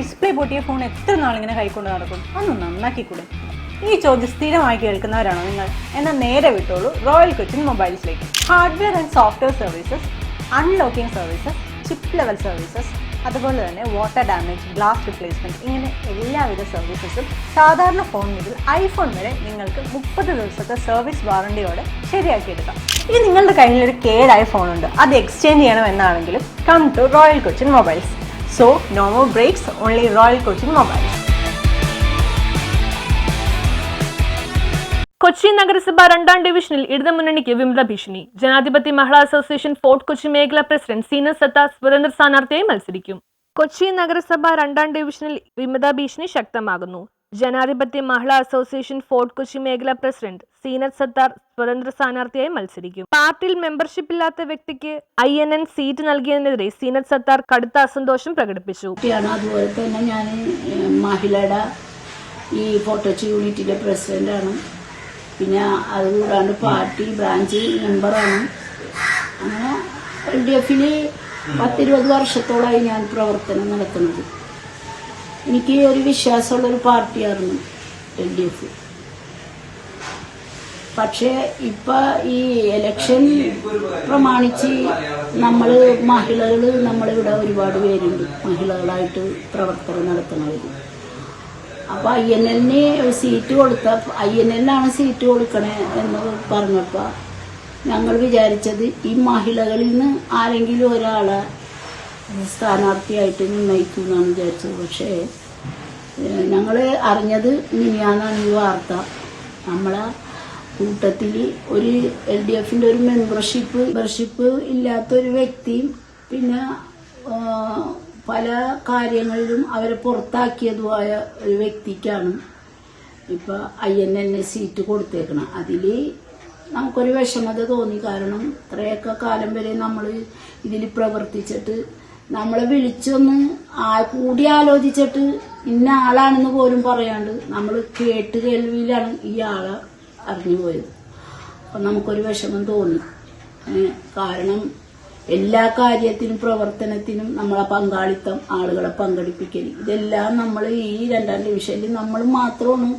Display പൊട്ടിയ phone എത്ര നാളിങ്ങനെ കൈക്കൊണ്ട് നടക്കും? ഒന്ന് നന്നാക്കിക്കൂടെ? ഈ ചോദ്യം സ്ഥിരമായി കേൾക്കുന്നവരാണോ നിങ്ങൾ? എന്നാൽ നേരെ വിട്ടോളൂ royal Cochin മൊബൈൽസിലേക്ക്. Hardware and software services unlocking services chip level services അതുപോലെ തന്നെ വാട്ടർ ഡാമേജ് ഗ്ലാസ് റിപ്ലേസ്മെന്റ് ഇങ്ങനെ എല്ലാവിധ സർവീസസും സാധാരണ ഫോൺ മുതൽ ഐഫോൺ വരെ നിങ്ങൾക്ക് മുപ്പത് ദിവസത്തെ സർവീസ് വാറണ്ടിയോടെ ശരിയാക്കിയെടുക്കാം. ഇനി നിങ്ങളുടെ കയ്യിൽ ഒരു കേടായ ഫോണുണ്ട് അത് എക്സ്ചേഞ്ച് ചെയ്യണം എന്നാണെങ്കിലും come to Royal Cochin mobiles so no more breaks, only Royal Coaching Mobile. Kochi നഗരസഭ രണ്ടാം ഡിവിഷനിൽ ഇടതു മുന്നണിക്ക് വിമത ഭീഷണി. ജനാധിപത്യ മഹിളാ അസോസിയേഷൻ ഫോർട്ട് കൊച്ചി മേഖലാ പ്രസിഡന്റ് സീന സത്ത സ്വതന്ത്ര സ്ഥാനാർത്ഥിയായി മത്സരിക്കും. കൊച്ചി നഗരസഭ രണ്ടാം ഡിവിഷനിൽ വിമത ഭീഷണി ശക്തമാകുന്നു. ജനാധിപത്യ മഹിളാ അസോസിയേഷൻ ഫോർട്ട് കൊച്ചി മേഖലാ പ്രസിഡന്റ് സീനത്ത് സത്താർ സ്വതന്ത്ര സ്ഥാനാർത്ഥിയായി മത്സരിക്കും. പാർട്ടിയിൽ മെമ്പർഷിപ്പ് ഇല്ലാത്ത വ്യക്തിക്ക് ഐ എൻ എൻ സീറ്റ് നൽകിയതിനെതിരെ സീനത്ത് സത്താർ കടുത്ത അസന്തോഷം പ്രകടിപ്പിച്ചു. അതുപോലെ തന്നെ ഞാൻ മഹിളയുടെ ഈ ഫോർട്ട് കൊച്ചി യൂണിറ്റിന്റെ പ്രസിഡന്റ് ആണ് പിന്നെ അതുകൂടാണ്ട് പാർട്ടി ബ്രാഞ്ച് മെമ്പറാണ്. അങ്ങനെ എൽ ഡി എഫിൽ പത്തിരുപത് വർഷത്തോളമായി ഞാൻ പ്രവർത്തനം നടത്തുന്നത്. എനിക്ക് ഒരു വിശ്വാസമുള്ളൊരു പാർട്ടിയായിരുന്നു എൽ ഡി എഫ്. പക്ഷേ ഇപ്പൊ ഈ എലക്ഷൻ പ്രമാണിച്ച് നമ്മൾ മഹിളകൾ നമ്മളിവിടെ ഒരുപാട് പേരുണ്ട്. മഹിളകളായിട്ട് പ്രവർത്തനം നടത്തുന്നവർ അപ്പൊ ഐ എൻ എല്ലിന് സീറ്റ് കൊടുത്ത ഐ എൻ എല്ലിനാണ് സീറ്റ് കൊടുക്കണേ എന്ന് പറഞ്ഞപ്പോൾ ഞങ്ങൾ വിചാരിച്ചത് ഈ മഹിളകളിൽ നിന്ന് ആരെങ്കിലും ഒരാളെ സ്ഥാനാർത്ഥിയായിട്ട് നിർണയിക്കും എന്നാണ് വിചാരിച്ചത്. പക്ഷേ ഞങ്ങൾ അറിഞ്ഞത് മിനിയാന്നാണ് ഈ വാർത്ത. നമ്മളെ കൂട്ടത്തിൽ ഒരു എൽ ഡി എഫിന്റെ ഒരു മെമ്പർഷിപ്പ് മെമ്പർഷിപ്പ് ഇല്ലാത്തൊരു വ്യക്തിയും പിന്നെ പല കാര്യങ്ങളിലും അവരെ പുറത്താക്കിയതുമായ ഒരു വ്യക്തിക്കാണ് ഇപ്പം I N N A seat കൊടുത്തേക്കണം. അതിൽ നമുക്കൊരു വിഷമത തോന്നി. കാരണം ഇത്രയൊക്കെ കാലം വരെ നമ്മൾ ഇതിൽ പ്രവർത്തിച്ചിട്ട് നമ്മളെ വിളിച്ചൊന്ന് ആ കൂടി ആലോചിച്ചിട്ട് ഇന്ന ആളാണെന്ന് പോലും പറയാണ്ട് നമ്മൾ കേട്ട് കേൾവിയിലാണ് ഈ ആളെ അറിഞ്ഞു പോയത്. അപ്പം നമുക്കൊരു വിഷമം തോന്നി. കാരണം എല്ലാ കാര്യത്തിനും പ്രവർത്തനത്തിനും നമ്മളെ പങ്കാളിത്തം ആളുകളെ പങ്കെടുപ്പിക്കൽ ഇതെല്ലാം നമ്മൾ ഈ രണ്ടാം ഡിവിഷനിൽ നമ്മൾ മാത്രമാണ്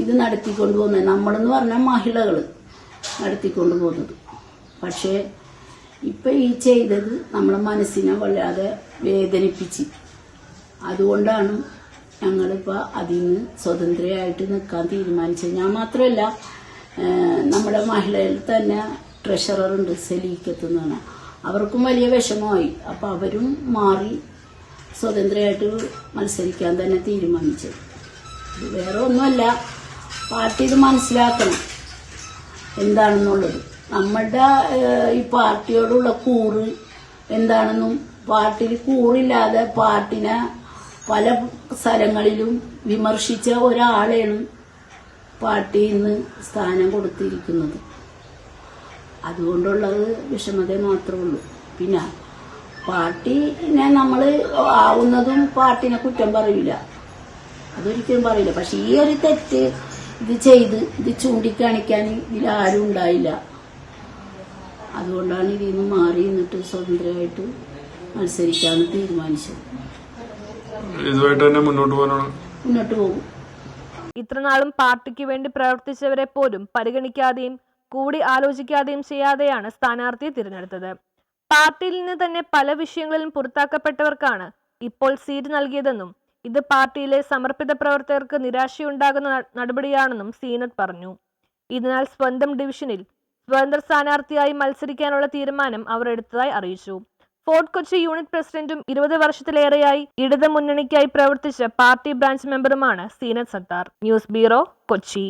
ഇത് നടത്തിക്കൊണ്ടു പോകുന്നത്. നമ്മളെന്ന് പറഞ്ഞാൽ മഹിളകൾ നടത്തിക്കൊണ്ടു പോകുന്നത്. പക്ഷേ ഇപ്പം ഈ ചെയ്തത് നമ്മളെ മനസ്സിനെ വല്ലാതെ വേദനിപ്പിച്ച്. അതുകൊണ്ടാണ് ഞങ്ങളിപ്പോൾ അതിൽ നിന്ന് സ്വതന്ത്രയായിട്ട് നിൽക്കാൻ തീരുമാനിച്ചത്. ഞാൻ മാത്രമല്ല നമ്മുടെ മഹിളയിൽ തന്നെ ട്രഷററുണ്ട് പറഞ്ഞാൽ അവർക്കും വലിയ വിഷമമായി. അപ്പം അവരും മാറി സ്വതന്ത്രയായിട്ട് മത്സരിക്കാൻ തന്നെ തീരുമാനിച്ചത്. വേറെ ഒന്നുമല്ല പാർട്ടി ഇത് മനസ്സിലാക്കണം എന്താണെന്നുള്ളത്. നമ്മളുടെ ഈ പാർട്ടിയോടുള്ള കൂറ് എന്താണെന്നും പാർട്ടിയിൽ കൂറില്ലാതെ പാർട്ടിനെ പല സ്ഥലങ്ങളിലും വിമർശിച്ച ഒരാളെയാണ് പാർട്ടി ഇന്ന് സ്ഥാനം കൊടുത്തിരിക്കുന്നത്. അതുകൊണ്ടുള്ളത് വിഷമത മാത്രമേ ഉള്ളൂ. പിന്നെ പാർട്ടിനെ നമ്മൾ ആവുന്നതും പാർട്ടിനെ കുറ്റം പറയില്ല അതൊരിക്കലും പറയില്ല പക്ഷെ ഈ ഒരു തെറ്റ് ഇത് ചെയ്ത് ഇത് ചൂണ്ടിക്കാണിക്കാൻ ഇതിൽ ആരും ഉണ്ടായില്ല. അതുകൊണ്ടാണ് ഇതിൽ നിന്ന് മാറി നിന്നിട്ട് സ്വതന്ത്രമായിട്ട് മത്സരിക്കാമെന്ന് തീരുമാനിച്ചത്. ഇതുമായിട്ട് തന്നെ മുന്നോട്ട് പോകാനാണ്? മുന്നോട്ട് പോകും. ഇത്രനാളും പാർട്ടിക്ക് വേണ്ടി പ്രവർത്തിച്ചവരെ പോലും പരിഗണിക്കാതെയും കൂടി ആലോചിക്കാതെയും ചെയ്യാതെയാണ് സ്ഥാനാർത്ഥിയെ തിരഞ്ഞെടുത്തത്. പാർട്ടിയിൽ നിന്ന് തന്നെ പല വിഷയങ്ങളിലും പുറത്താക്കപ്പെട്ടവർക്കാണ് ഇപ്പോൾ സീറ്റ് നൽകിയതെന്നും ഇത് പാർട്ടിയിലെ സമർപ്പിത പ്രവർത്തകർക്ക് നിരാശയുണ്ടാകുന്ന നടപടിയാണെന്നും സീനത്ത് പറഞ്ഞു. ഇതിനാൽ സ്വന്തം ഡിവിഷനിൽ സ്വതന്ത്ര സ്ഥാനാർത്ഥിയായി മത്സരിക്കാനുള്ള തീരുമാനം അവർ എടുത്തതായി അറിയിച്ചു. ഫോർട്ട് കൊച്ചി യൂണിറ്റ് പ്രസിഡന്റും ഇരുപത് വർഷത്തിലേറെയായി ഇടത് മുന്നണിക്കായി പ്രവർത്തിച്ച പാർട്ടി ബ്രാഞ്ച് മെമ്പറുമാണ് Seenath Sattar. News bureau Kochi.